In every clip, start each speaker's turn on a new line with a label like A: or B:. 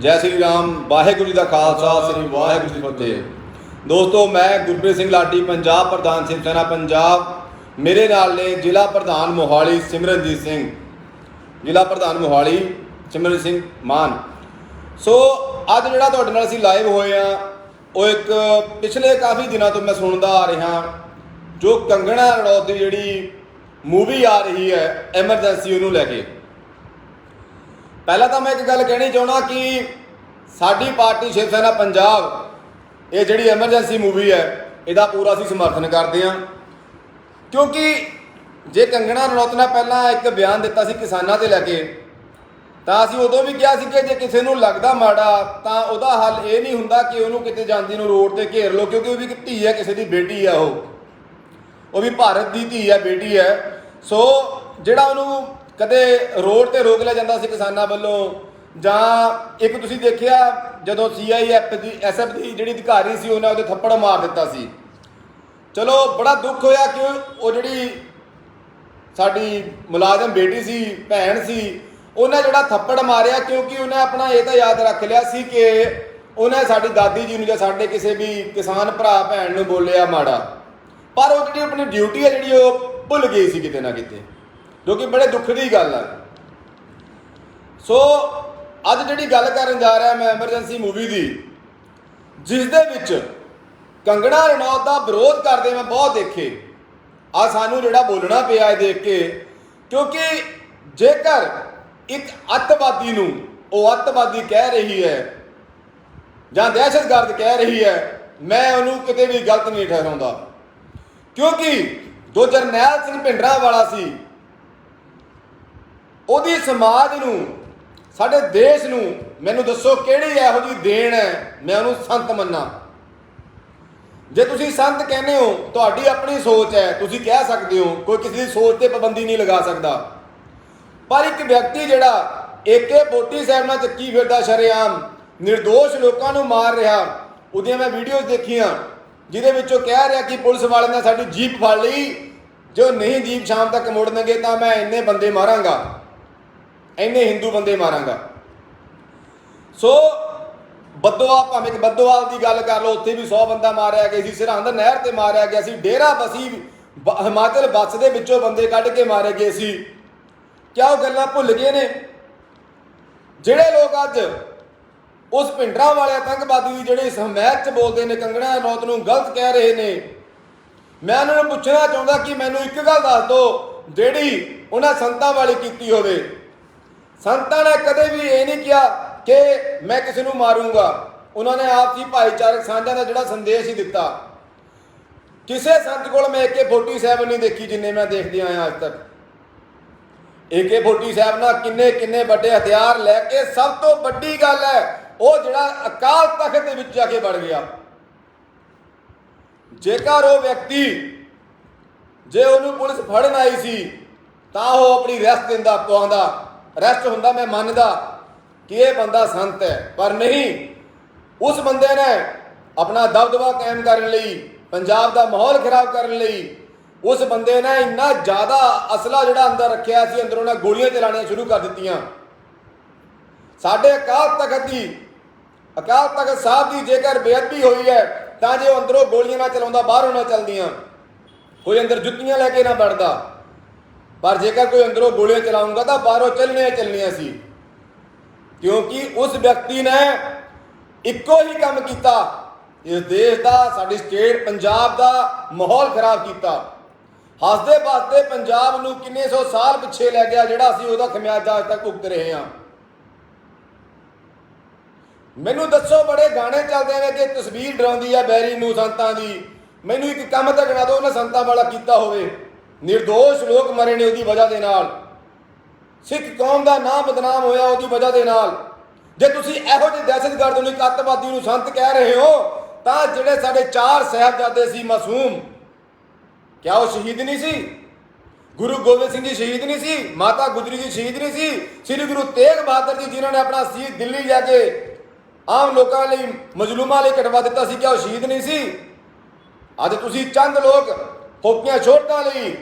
A: ਜੈ ਸ੍ਰੀ ਰਾਮ, ਵਾਹਿਗੁਰੂ ਜੀ ਦਾ ਖਾਲਸਾ, ਸ੍ਰੀ ਵਾਹਿਗੁਰੂ ਜੀ ਫਤਿਹ। ਦੋਸਤੋ, ਮੈਂ ਗੁਰਪ੍ਰੀਤ ਸਿੰਘ ਲਾਡੀ, ਪੰਜਾਬ ਪ੍ਰਧਾਨ ਸਿਵ ਸੈਨਾ ਪੰਜਾਬ। ਮੇਰੇ ਨਾਲ ਨੇ ਜ਼ਿਲ੍ਹਾ ਪ੍ਰਧਾਨ ਮੋਹਾਲੀ, ਸਿਮਰਨਜੀਤ ਸਿੰਘ। ਜ਼ਿਲ੍ਹਾ ਪ੍ਰਧਾਨ ਮੋਹਾਲੀ, ਸਿਮਰਨਜੀਤ ਸਿੰਘ ਮਾਨ। ਸੋ, ਅੱਜ ਜਿਹੜਾ ਤੁਹਾਡੇ ਨਾਲ ਅਸੀਂ ਲਾਈਵ ਹੋਏ ਆ ਉਹ ਇੱਕ ਪਿਛਲੇ ਕਾਫੀ ਦਿਨਾਂ ਤੋਂ ਮੈਂ ਸੁਣਦਾ ਆ ਰਿਹਾ, ਜੋ ਕੰਗਣਾ ਰਣੌਤ ਦੀ ਜਿਹੜੀ ਮੂਵੀ ਆ ਰਹੀ ਹੈ ਐਮਰਜੈਂਸੀ ਉਹਨੂੰ ਲੈ ਕੇ। ਪਹਿਲਾਂ ਤਾਂ ਮੈਂ ਇੱਕ ਗੱਲ ਕਹਿਣੀ ਚਾਹਣਾ ਕਿ ਸਾਡੀ ਪਾਰਟੀ ਸ਼ਿਵ ਸੈਨਾ ਪੰਜਾਬ, ਇਹ ਜਿਹੜੀ ਐਮਰਜੈਂਸੀ ਮੂਵੀ ਹੈ, ਇਹਦਾ ਪੂਰਾ ਅਸੀਂ ਸਮਰਥਨ ਕਰਦੇ ਹਾਂ। ਕਿਉਂਕਿ ਜੇ ਕੰਗਣਾ ਰਣੌਤ ਨੇ ਪਹਿਲਾਂ ਇੱਕ ਬਿਆਨ ਦਿੱਤਾ ਸੀ ਕਿਸਾਨਾਂ ਤੇ ਲੈ ਕੇ, ਤਾਂ ਅਸੀਂ ਉਦੋਂ ਵੀ ਕਿਹਾ ਸੀ ਕਿ ਜੇ ਕਿਸੇ ਨੂੰ ਲੱਗਦਾ ਮਾੜਾ, ਤਾਂ ਉਹਦਾ ਹੱਲ ਇਹ ਨਹੀਂ ਹੁੰਦਾ ਕਿ ਉਹਨੂੰ ਕਿਤੇ ਜਾਂਦੀ ਨੂੰ ਰੋਡ ਤੇ ਘੇਰ ਲਓ, ਕਿਉਂਕਿ ਉਹ ਵੀ ਇੱਕ ਧੀ ਹੈ, ਕਿਸੇ ਦੀ ਬੇਟੀ ਹੈ ਉਹ। ਉਹ ਵੀ ਭਾਰਤ ਦੀ ਧੀ ਹੈ, ਬੇਟੀ ਹੈ। ਸੋ ਜਿਹੜਾ ਉਹਨੂੰ ਕਦੇ ਰੋਡ ਤੇ ਰੋਕ ਲਿਆ ਜਾਂਦਾ ਸੀ ਕਿਸਾਨਾਂ ਵੱਲੋਂ? ਜਾਂ ਇੱਕ ਤੁਸੀਂ ਦੇਖਿਆ ਜਦੋਂ ਸੀਆਈਐਫ ਦੀ ਐਸਐਫ ਦੀ ਜਿਹੜੀ ਅਧਿਕਾਰੀ ਸੀ, ਉਹਨੇ ਉਹਦੇ ਥੱਪੜ ਮਾਰ ਦਿੱਤਾ ਸੀ? ਚਲੋ, ਬੜਾ ਦੁੱਖ ਹੋਇਆ ਕਿ ਉਹ ਜਿਹੜੀ ਸਾਡੀ ਮੁਲਾਜ਼ਮ ਬੇਟੀ ਸੀ, ਭੈਣ ਸੀ, ਉਹਨੇ ਜਿਹੜਾ ਥੱਪੜ ਮਾਰਿਆ ਕਿਉਂਕਿ ਉਹਨੇ ਆਪਣਾ ਇਹ ਤਾਂ ਯਾਦ ਰੱਖ ਲਿਆ ਸੀ ਕਿ ਉਹਨੇ ਸਾਡੀ ਦਾਦੀ ਜੀ ਨੂੰ ਜਾਂ ਸਾਡੇ ਕਿਸੇ ਵੀ ਕਿਸਾਨ ਭਰਾ, ਭੈਣ ਨੂੰ ਬੋਲਿਆ ਮਾੜਾ। ਪਰ ਉਹ ਜਿਹੜੀ ਆਪਣੀ ਡਿਊਟੀ ਹੈ, ਜਿਹੜੀ ਉਹ ਭੁੱਲ ਗਈ ਸੀ ਕਿਤੇ ਨਾ ਕਿਤੇ। ਜੋ ਕਿ ਬੜੇ ਦੁੱਖ ਦੀ ਗੱਲ ਹੈ। ਸੋ ਅੱਜ ਜਿਹੜੀ ਗੱਲ ਕਰਨ ਜਾ ਰਿਹਾ ਮੈਂ ਐਮਰਜੈਂਸੀ ਮੂਵੀ ਦੀ ਜਿਸ ਦੇ ਵਿੱਚ ਕੰਗਣਾ ਰਣੌਤ ਦਾ ਵਿਰੋਧ ਕਰਦੇ ਮੈਂ ਬਹੁਤ ਦੇਖੇ। ਆ ਸਾਨੂੰ ਜਿਹੜਾ ਬੋਲਣਾ ਪਿਆ ਇਹ ਦੇਖ ਕੇ, ਕਿਉਂਕਿ ਜੇਕਰ ਇੱਕ ਅੱਤਵਾਦੀ ਨੂੰ ਉਹ ਅੱਤਵਾਦੀ ਕਹਿ ਰਹੀ ਹੈ ਜਾਂ ਦਹਿਸ਼ਤਗਰਦ ਕਹਿ ਰਹੀ ਹੈ, ਮੈਂ ਉਹਨੂੰ ਕਿਤੇ ਵੀ ਗਲਤ ਨਹੀਂ ਠਹਿਰਾਉਂਦਾ। ਕਿਉਂਕਿ ਜੋ ਜਰਨੈਲ ਸਿੰਘ ਭਿੰਡਰਾਂ ਵਾਲਾ ਸੀ ਉਹਦੀ ਸਮਾਜ ਨੂੰ, ਸਾਡੇ ਦੇਸ਼ ਨੂੰ ਮੈਨੂੰ ਦੱਸੋ ਕਿਹੜੀ ਇਹੋ ਜਿਹੀ ਦੇਣ ਹੈ, ਮੈਂ ਉਹਨੂੰ ਸੰਤ ਮੰਨਾਂ। ਜੇ ਤੁਸੀਂ ਸੰਤ ਕਹਿੰਦੇ ਹੋ, ਤੁਹਾਡੀ ਆਪਣੀ ਸੋਚ ਹੈ, ਤੁਸੀਂ ਕਹਿ ਸਕਦੇ ਹੋ, ਕੋਈ ਕਿਸੇ ਦੀ ਸੋਚ ਤੇ ਪਾਬੰਦੀ ਨਹੀਂ ਲਗਾ ਸਕਦਾ। ਪਰ ਇੱਕ ਵਿਅਕਤੀ ਜਿਹੜਾ ਏਕੇ ਬੋਟੀ ਸਾਹਿਬ ਨਾਲ ਚੱਕੀ ਫਿਰਦਾ ਸ਼ਰੇਆਮ નિર્ਦੋਸ਼ ਲੋਕਾਂ ਨੂੰ ਮਾਰ ਰਿਹਾ, ਉਹਦੀਆਂ ਮੈਂ ਵੀਡੀਓਜ਼ ਦੇਖੀਆਂ, ਜਿਹਦੇ ਵਿੱਚ ਉਹ ਕਹਿ ਰਿਹਾ ਕਿ ਪੁਲਿਸ ਵਾਲਿਆਂ ਨੇ ਸਾਡੀ ਜੀਪ ਫੜ ਲਈ, ਜੋ ਨਹੀਂ ਜੀਪ ਸ਼ਾਮ ਤੱਕ ਮੋੜਨਗੇ ਤਾਂ ਮੈਂ ਇੰਨੇ ਬੰਦੇ ਮਾਰਾਂਗਾ। ਇੰਨੇ ਹਿੰਦੂ ਬੰਦੇ ਮਾਰਾਂਗਾ। ਸੋ ਬੱਦੋਆ ਭਾਵੇਂ ਕਿ ਬੱਦੋਵਾਲ ਦੀ ਗੱਲ ਕਰ ਲਓ, ਉੱਥੇ ਵੀ 100 ਬੰਦਾ ਮਾਰਿਆ ਗਿਆ ਸੀ, ਸਰਹੰਦ ਨਹਿਰ ਤੇ ਮਾਰਿਆ ਗਿਆ ਸੀ, ਡੇਰਾ ਬਸੀ, ਬ- ਹਿਮਾਚਲ ਬੱਸ ਦੇ ਵਿੱਚੋਂ ਬੰਦੇ ਕੱਢ ਕੇ ਮਾਰੇ ਗਏ ਸੀ। ਕਿਆ ਉਹ ਗੱਲਾਂ ਭੁੱਲ ਗਏ ਨੇ? ਜਿਹੜੇ ਲੋਕ ਅੱਜ ਉਸ ਪਿੰਡਰਾਂ ਵਾਲੇ ਆਤੰਕਵਾਦੀ ਦੀ ਜਿਹੜੇ ਇਸ ਚ ਬੋਲਦੇ ਨੇ, ਕੰਗਣਾ ਨੌਤ ਨੂੰ ਗਲਤ ਕਹਿ ਰਹੇ ਨੇ, ਮੈਂ ਉਹਨਾਂ ਨੂੰ ਪੁੱਛਣਾ ਚਾਹੁੰਦਾ ਕਿ ਮੈਨੂੰ ਇੱਕ ਗੱਲ ਦੱਸ ਦਿਓ, ਜਿਹੜੀ ਉਹਨਾਂ ਸੰਤਾਂ ਵਾਲੀ ਕੀਤੀ ਹੋਵੇ। ਸੰਤਾਂ ਨੇ ਕਦੇ ਵੀ ਇਹ ਨਹੀਂ ਕਿਹਾ ਕਿ ਮੈਂ ਕਿਸੇ ਨੂੰ ਮਾਰੂੰਗਾ। ਉਹਨਾਂ ਨੇ ਆਪਸੀ ਭਾਈਚਾਰਕ ਸਾਂਝਾਂ ਦਾ ਜਿਹੜਾ ਸੰਦੇਸ਼ ਹੀ ਦਿੱਤਾ। ਕਿਸੇ ਸੰਤ ਕੋਲ ਮੈਂ AK47 ਨਹੀਂ ਦੇਖੀ ਜਿੰਨੇ ਮੈਂ ਦੇਖਦੇ ਆਇਆ ਅੱਜ ਤੱਕ। AK47 ਨਾਲ ਕਿੰਨੇ ਕਿੰਨੇ ਵੱਡੇ ਹਥਿਆਰ ਲੈ ਕੇ ਸਭ ਤੋਂ ਵੱਡੀ ਗੱਲ ਹੈ, ਉਹ ਜਿਹੜਾ ਅਕਾਲ ਤਖਤ ਦੇ ਵਿੱਚ ਜਾ ਕੇ ਵੜ ਗਿਆ। ਜੇਕਰ ਉਹ ਵਿਅਕਤੀ ਜੇ ਉਹਨੂੰ ਪੁਲਿਸ ਫੜਨ ਆਈ ਸੀ, ਤਾਂ ਉਹ ਆਪਣੀ ਰੈਸਟ ਦਿੰਦਾ ਪਵਾਉਂਦਾ ਰੈਸਟ ਹੁੰਦਾ ਮੈਂ ਮੰਨਦਾ ਕਿ ਇਹ ਬੰਦਾ ਸੰਤ ਹੈ, ਪਰ ਨਹੀਂ। ਉਸ ਬੰਦੇ ਨੇ ਆਪਣਾ ਦਬਦਬਾ ਕਾਇਮ ਕਰਨ ਲਈ, ਪੰਜਾਬ ਦਾ ਮਾਹੌਲ ਖਰਾਬ ਕਰਨ ਲਈ, ਉਸ ਬੰਦੇ ਨੇ ਇੰਨਾ ਜ਼ਿਆਦਾ ਅਸਲਾ ਜਿਹੜਾ ਅੰਦਰ ਰੱਖਿਆ ਸੀ, ਅੰਦਰੋਂ ਨੇ ਗੋਲੀਆਂ ਚਲਾਣੀਆਂ ਸ਼ੁਰੂ ਕਰ ਦਿੱਤੀਆਂ। ਸਾਡੇ ਅਕਾਲ ਤਖਤ ਦੀ, ਅਕਾਲ ਤਖਤ ਸਾਹਿਬ ਦੀ ਜੇਕਰ ਬੇਅਦਬੀ ਹੋਈ ਹੈ, ਤਾਂ ਜੇ ਉਹ ਅੰਦਰੋਂ ਗੋਲੀਆਂ ਨਾ ਚਲਾਉਂਦਾ, ਬਾਹਰੋਂ ਨਾ ਚਲਦੀਆਂ। ਕੋਈ ਅੰਦਰ ਜੁੱਤੀਆਂ ਲੈ ਕੇ ਨਾ ਵੜਦਾ। ਪਰ ਜੇਕਰ ਕੋਈ ਅੰਦਰੋਂ ਗੋਲੀਆਂ ਚਲਾਉਂਗਾ ਤਾਂ ਬਾਹਰੋਂ ਚੱਲਣੀਆਂ ਚੱਲਣੀਆਂ ਸੀ। ਕਿਉਂਕਿ ਉਸ ਵਿਅਕਤੀ ਨੇ ਇੱਕੋ ਹੀ ਕੰਮ ਕੀਤਾ। ਇਸ ਦੇਸ਼ ਦਾ, ਸਾਡੀ ਸਟੇਟ ਪੰਜਾਬ ਦਾ ਮਾਹੌਲ ਖਰਾਬ ਕੀਤਾ। ਹੱਸਦੇ ਬਾਸਤੇ ਪੰਜਾਬ ਨੂੰ ਕਿੰਨੇ ਸੌ ਸਾਲ ਪਿੱਛੇ ਲੈ ਗਿਆ ਜਿਹੜਾ ਅਸੀਂ ਉਹਦਾ ਖਮਿਆਜ਼ਾ ਅੱਜ ਤੱਕ ਭੁਗਤ ਰਹੇ ਹਾਂ। ਮੈਨੂੰ ਦੱਸੋ, ਬੜੇ ਗਾਣੇ ਚੱਲਦੇ ਨੇ ਕਿ ਤਸਵੀਰ ਡਰਾਉਂਦੀ ਆ ਬੈਰੀ ਨੂੰ ਸੰਤਾਂ ਦੀ। ਮੈਨੂੰ ਇੱਕ ਕੰਮ ਤਾਂ ਗਿਣਾ ਦਿਓ, ਉਹਨਾਂ ਸੰਤਾਂ ਵਾਲਾ ਕੀਤਾ ਹੋਵੇ। નિર્ਦੋਸ਼ ਲੋਕ ਮਰੇ ਨੇ ਉਹਦੀ ਵਜ੍ਹਾ ਦੇ ਨਾਲ। ਸਿੱਖ ਕੌਮ ਦਾ ਨਾਮ ਬਦਨਾਮ ਹੋਇਆ ਉਹਦੀ ਵਜ੍ਹਾ ਦੇ ਨਾਲ। ਜੇ ਤੁਸੀਂ ਇਹੋ ਜਿਹੇ ਦਹਿਸ਼ਤਗਰਦ ਨੂੰ ਇੱਕ ਅੱਤਵਾਦੀ ਨੂੰ ਸੰਤ ਕਹਿ ਰਹੇ ਹੋ, ਤਾਂ ਜਿਹੜੇ ਸਾਡੇ ਚਾਰ ਸਾਹਿਬਜ਼ਾਦੇ ਸੀ ਮਾਸੂਮ, ਕਿਆ ਉਹ ਸ਼ਹੀਦ ਨਹੀਂ ਸੀ? ਗੁਰੂ ਗੋਬਿੰਦ ਸਿੰਘ ਜੀ ਸ਼ਹੀਦ ਨਹੀਂ ਸੀ, ਮਾਤਾ ਗੁਜਰੀ ਜੀ ਸ਼ਹੀਦ ਨਹੀਂ ਸੀ, ਸ੍ਰੀ ਗੁਰੂ ਤੇਗ ਬਹਾਦਰ ਜੀ ਜਿਨ੍ਹਾਂ ਨੇ ਆਪਣਾ ਸੀਸ ਦਿੱਲੀ ਜਾ ਕੇ ਆਮ ਲੋਕਾਂ ਲਈ ਮਜ਼ਲੂਮਾਂ ਲਈ ਕਟਵਾ ਦਿੱਤਾ ਸੀ ਕਿਆ ਉਹ ਸ਼ਹੀਦ ਨਹੀਂ ਸੀ। ਅੱਜ ਤੁਸੀਂ ਚੰਦ ਲੋਕ ਹੋਕੀਆਂ ਛੋਟਾਂ ਲਈ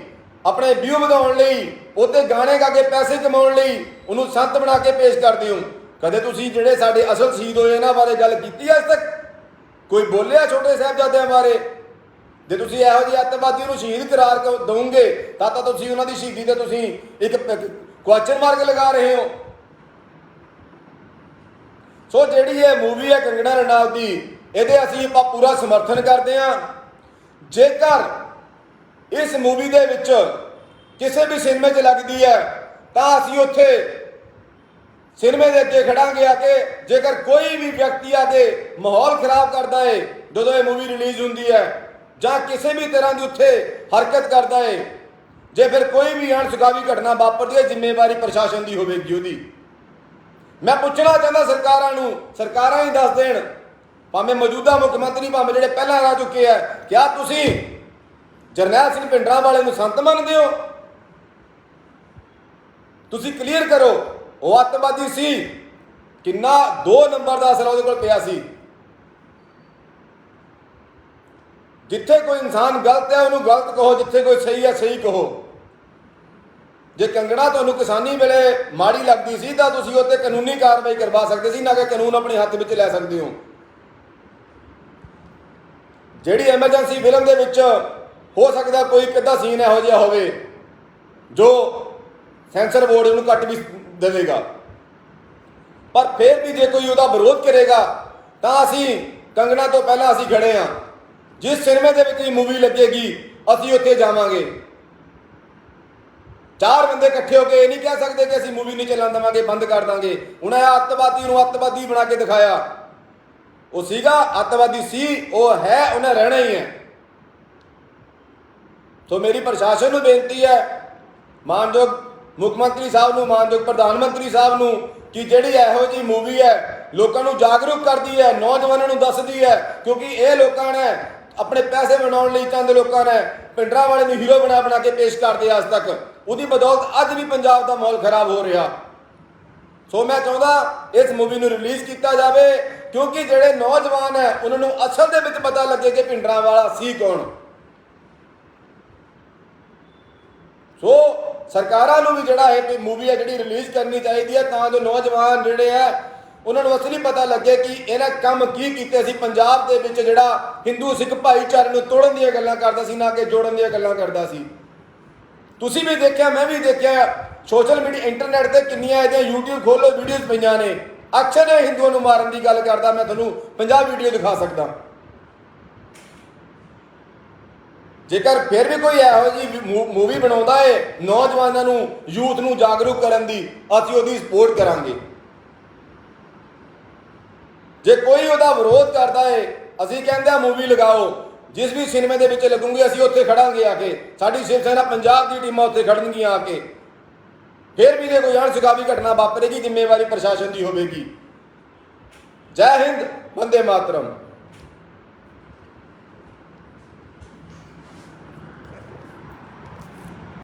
A: ਆਪਣੇ ਵਿਊ ਵਧਾਉਣ ਲਈ ਉਹਤੇ ਗਾਣੇ ਗਾ ਕੇ ਪੈਸੇ ਕਮਾਉਣ ਲਈ ਉਹਨੂੰ ਸੰਤ ਬਣਾ ਕੇ ਪੇਸ਼ ਕਰਦੇ ਹੋ। ਕਦੇ ਤੁਸੀਂ ਜਿਹੜੇ ਸਾਡੇ ਅਸਲ ਸ਼ਹੀਦ ਹੋਏ ਇਹਨਾਂ ਬਾਰੇ ਗੱਲ ਕੀਤੀ ਅੱਜ ਤੱਕ? ਕੋਈ ਬੋਲਿਆ ਛੋਟੇ ਸਾਹਿਬਜ਼ਾਦਿਆਂ ਬਾਰੇ? ਜੇ ਤੁਸੀਂ ਇਹੋ ਜਿਹੇ ਅੱਤਵਾਦੀ ਨੂੰ ਸ਼ਹੀਦ ਕਰਾਰ ਕ- ਦਓਗੇ ਤਾਂ ਤਾਂ ਤੁਸੀਂ ਉਹਨਾਂ ਦੀ ਸ਼ਹੀਦੀ ਤੇ ਤੁਸੀਂ ਇੱਕ ਕੁਐਸਚਨ ਮਾਰਕ ਲਗਾ ਰਹੇ ਹੋ। ਸੋ ਜਿਹੜੀ ਇਹ ਮੂਵੀ ਹੈ ਕੰਗਣਾ ਰਣਾਵਤ ਦੀ, ਇਹਦੇ ਅਸੀਂ ਆਪਾਂ ਪੂਰਾ ਸਮਰਥਨ ਕਰਦੇ ਹਾਂ। ਜੇਕਰ ਇਸ ਮੂਵੀ ਦੇ ਵਿੱਚ ਕਿਸੇ ਵੀ ਸਿਨੇਮੇ 'ਚ ਲੱਗਦੀ ਹੈ, ਤਾਂ ਅਸੀਂ ਉੱਥੇ ਸਿਨੇਮੇ ਦੇ ਅੱਗੇ ਖੜਾਂਗੇ ਆ ਕੇ, ਜੇਕਰ ਕੋਈ ਵੀ ਵਿਅਕਤੀ ਆ ਕੇ ਮਾਹੌਲ ਖਰਾਬ ਕਰਦਾ ਏ, ਜਦੋਂ ਇਹ ਮੂਵੀ ਰਿਲੀਜ਼ ਹੁੰਦੀ ਹੈ, ਜਾਂ ਕਿਸੇ ਵੀ ਤਰ੍ਹਾਂ ਦੀ ਉੱਥੇ ਹਰਕਤ ਕਰਦਾ ਏ, ਜੇ ਫਿਰ ਕੋਈ ਵੀ ਅਣਸੁਖਾਵੀ ਘਟਨਾ ਵਾਪਰਦੀ ਹੈ, ਜ਼ਿੰਮੇਵਾਰੀ ਪ੍ਰਸ਼ਾਸਨ ਦੀ ਹੋਵੇਗੀ ਉਹਦੀ। ਮੈਂ ਪੁੱਛਣਾ ਚਾਹੁੰਦਾ ਸਰਕਾਰਾਂ ਨੂੰ, ਸਰਕਾਰਾਂ ਹੀ ਦੱਸ ਦੇਣ, ਭਾਵੇਂ ਮੌਜੂਦਾ ਮੁੱਖ ਮੰਤਰੀ, ਭਾਵੇਂ ਜਿਹੜੇ ਪਹਿਲਾਂ ਰਹਿ ਚੁੱਕੇ ਆ, ਕਿਆ ਤੁਸੀਂ ਜਰਨੈਲ ਸਿੰਘ ਭਿੰਡਰਾਂ ਵਾਲੇ ਨੂੰ ਸੰਤ ਮੰਨਦੇ ਹੋ? ਤੁਸੀਂ ਕਲੀਅਰ ਕਰੋ, ਉਹ ਅੱਤਵਾਦੀ ਸੀ। ਕਿੰਨਾ 2 ਨੰਬਰ ਦਾ ਅਸਰ ਉਹਦੇ ਕੋਲ ਪਿਆ ਸੀ। ਜਿੱਥੇ ਕੋਈ ਇਨਸਾਨ ਗਲਤ ਹੈ, ਉਹਨੂੰ ਗਲਤ ਕਹੋ, ਜਿੱਥੇ ਕੋਈ ਸਹੀ ਹੈ, ਸਹੀ ਕਹੋ। ਜੇ ਕੰਗਣਾ ਤੁਹਾਨੂੰ ਕਿਸਾਨੀ ਵੇਲੇ ਮਾੜੀ ਲੱਗਦੀ ਸੀ, ਤਾਂ ਤੁਸੀਂ ਉੱਤੇ ਕਾਨੂੰਨੀ ਕਾਰਵਾਈ ਕਰਵਾ ਸਕਦੇ ਸੀ, ਨਾ ਕਿ ਕਾਨੂੰਨ ਆਪਣੇ ਹੱਥ ਵਿੱਚ ਲੈ ਸਕਦੇ ਹੋ। ਜਿਹੜੀ ਐਮਰਜੈਂਸੀ ਫਿਲਮ ਦੇ ਵਿੱਚ ਹੋ ਸਕਦਾ ਕੋਈ ਕਿੱਦਾਂ ਸੀਨ ਇਹੋ ਜਿਹਾ ਹੋਵੇ ਜੋ ਸੈਂਸਰ ਬੋਰਡ ਉਹਨੂੰ ਕੱਟ ਵੀ ਦੇਵੇਗਾ। ਪਰ ਫਿਰ ਵੀ ਜੇ ਕੋਈ ਉਹਦਾ ਵਿਰੋਧ ਕਰੇਗਾ, ਤਾਂ ਅਸੀਂ ਕੰਗਣਾ ਤੋਂ ਪਹਿਲਾਂ ਅਸੀਂ ਖੜੇ ਹਾਂ ਜਿਸ ਸਿਨੇਮੇ ਦੇ ਵਿੱਚ ਇਹ ਮੂਵੀ ਲੱਗੇਗੀ, ਅਸੀਂ ਉੱਥੇ ਜਾਵਾਂਗੇ। ਚਾਰ ਬੰਦੇ ਇਕੱਠੇ ਹੋ ਕੇ ਇਹ ਨਹੀਂ ਕਹਿ ਸਕਦੇ ਕਿ ਅਸੀਂ ਮੂਵੀ ਨਹੀਂ ਚੱਲਣ ਦੇਵਾਂਗੇ, ਬੰਦ ਕਰ ਦਾਂਗੇ। ਉਹਨਾਂ ਅੱਤਵਾਦੀ ਨੂੰ ਅੱਤਵਾਦੀ ਬਣਾ ਕੇ ਦਿਖਾਇਆ। ਉਹ ਸੀਗਾ, ਅੱਤਵਾਦੀ ਸੀ, ਉਹ ਹੈ, ਉਹਨੇ ਰਹਿਣਾ ਹੀ ਹੈ। ਸੋ ਮੇਰੀ ਪ੍ਰਸ਼ਾਸਨ ਨੂੰ ਬੇਨਤੀ ਹੈ, ਮਾਨਯੋਗ ਮੁੱਖ ਮੰਤਰੀ ਸਾਹਿਬ ਨੂੰ, ਮਾਨਯੋਗ ਪ੍ਰਧਾਨ ਮੰਤਰੀ ਸਾਹਿਬ ਨੂੰ, ਕਿ ਜਿਹੜੀ ਇਹੋ ਜੀ ਮੂਵੀ ਹੈ, ਲੋਕਾਂ ਨੂੰ ਜਾਗਰੂਕ ਕਰਦੀ ਹੈ, ਨੌਜਵਾਨਾਂ ਨੂੰ ਦੱਸਦੀ ਹੈ, ਕਿਉਂਕਿ ਇਹ ਲੋਕਾਂ ਨੇ ਆਪਣੇ ਪੈਸੇ ਬਣਾਉਣ ਲਈ ਚੰਦ ਲੋਕਾਂ ਨੇ ਪਿੰਡਰਾਂ ਵਾਲੇ ਨੂੰ ਹੀਰੋ ਬਣਾ ਬਣਾ ਕੇ ਪੇਸ਼ ਕਰਦੇ ਅੱਜ ਤੱਕ। ਉਹਦੀ ਬਦੌਲਤ ਅੱਜ ਵੀ ਪੰਜਾਬ ਦਾ ਮਾਹੌਲ ਖਰਾਬ ਹੋ ਰਿਹਾ। ਸੋ ਮੈਂ ਚਾਹੁੰਦਾ ਇਸ ਮੂਵੀ ਨੂੰ ਰਿਲੀਜ਼ ਕੀਤਾ ਜਾਵੇ, ਕਿਉਂਕਿ ਜਿਹੜੇ ਨੌਜਵਾਨ ਹੈ, ਉਹਨਾਂ ਨੂੰ ਅਸਲ ਦੇ ਵਿੱਚ ਪਤਾ ਲੱਗੇ ਕਿ ਪਿੰਡਰਾਂ ਵਾਲਾ ਸੀ ਕੌਣ। ਸੋ ਸਰਕਾਰਾਂ ਨੂੰ ਵੀ ਜਿਹੜਾ ਇਹ ਮੂਵੀ ਹੈ ਜਿਹੜੀ ਰਿਲੀਜ਼ ਕਰਨੀ ਚਾਹੀਦੀ ਹੈ ਤਾਂ ਜੋ ਨੌਜਵਾਨ ਜਿਹੜੇ ਆ, ਉਹਨਾਂ ਨੂੰ ਅਸਲੀ ਪਤਾ ਲੱਗੇ ਕਿ ਇਹਨਾਂ ਕੰਮ ਕੀ ਕੀਤੇ ਸੀ। ਪੰਜਾਬ ਦੇ ਵਿੱਚ ਜਿਹੜਾ ਹਿੰਦੂ ਸਿੱਖ ਭਾਈਚਾਰੇ ਨੂੰ ਤੋੜਨ ਦੀਆਂ ਗੱਲਾਂ ਕਰਦਾ ਸੀ, ਨਾ ਕਿ ਜੋੜਨ ਦੀਆਂ ਗੱਲਾਂ ਕਰਦਾ ਸੀ। ਤੁਸੀਂ ਵੀ ਦੇਖਿਆ, ਮੈਂ ਵੀ ਦੇਖਿਆ, ਸੋਸ਼ਲ ਮੀਡੀਆ, ਇੰਟਰਨੈਟ ਤੇ ਕਿੰਨੀਆਂ ਇਹਦੀਆਂ YouTube ਖੋਲੋ ਵੀਡੀਓਜ਼ ਪਈਆਂ ਨੇ। ਅਕਸਰ ਇਹ ਹਿੰਦੂਆਂ ਨੂੰ ਮਾਰਨ ਦੀ ਗੱਲ ਕਰਦਾ, ਮੈਂ ਤੁਹਾਨੂੰ 50 ਵੀਡੀਓ ਦਿਖਾ ਸਕਦਾ। ਜੇਕਰ ਫਿਰ ਵੀ ਕੋਈ ਇਹੋ ਜੀ ਮੂਵੀ ਬਣਾਉਂਦਾ ਏ, ਨੌਜਵਾਨਾਂ ਨੂੰ, ਯੂਥ ਨੂੰ ਜਾਗਰੂਕ ਕਰਨ ਦੀ, ਅਸੀਂ ਉਹਦੀ ਸਪੋਰਟ ਕਰਾਂਗੇ। ਜੇ ਕੋਈ ਉਹਦਾ ਵਿਰੋਧ ਕਰਦਾ ਏ, ਅਸੀਂ ਕਹਿੰਦੇ ਆ ਮੂਵੀ ਲਗਾਓ। ਜਿਸ ਵੀ ਸਿਨੇਮੇ ਦੇ ਵਿੱਚ ਲੱਗੂਗੀ, ਅਸੀਂ ਉੱਥੇ ਖੜਾਂਗੇ ਆ ਕੇ। ਸਾਡੀ ਸ਼ਿਵ ਸੈਨਾ ਪੰਜਾਬ ਦੀ ਟੀਮਾਂ ਉੱਥੇ ਖੜਨਗੀਆਂ ਆ ਕੇ। ਫਿਰ ਵੀ ਜੇ ਕੋਈ ਅਣਸੁਖਾਵੀ ਘਟਨਾ ਵਾਪਰੇਗੀ, ਜ਼ਿੰਮੇਵਾਰੀ ਪ੍ਰਸ਼ਾਸਨ ਦੀ ਹੋਵੇਗੀ। ਜੈ ਹਿੰਦ, ਵੰਦੇ ਮਾਤਰਮ।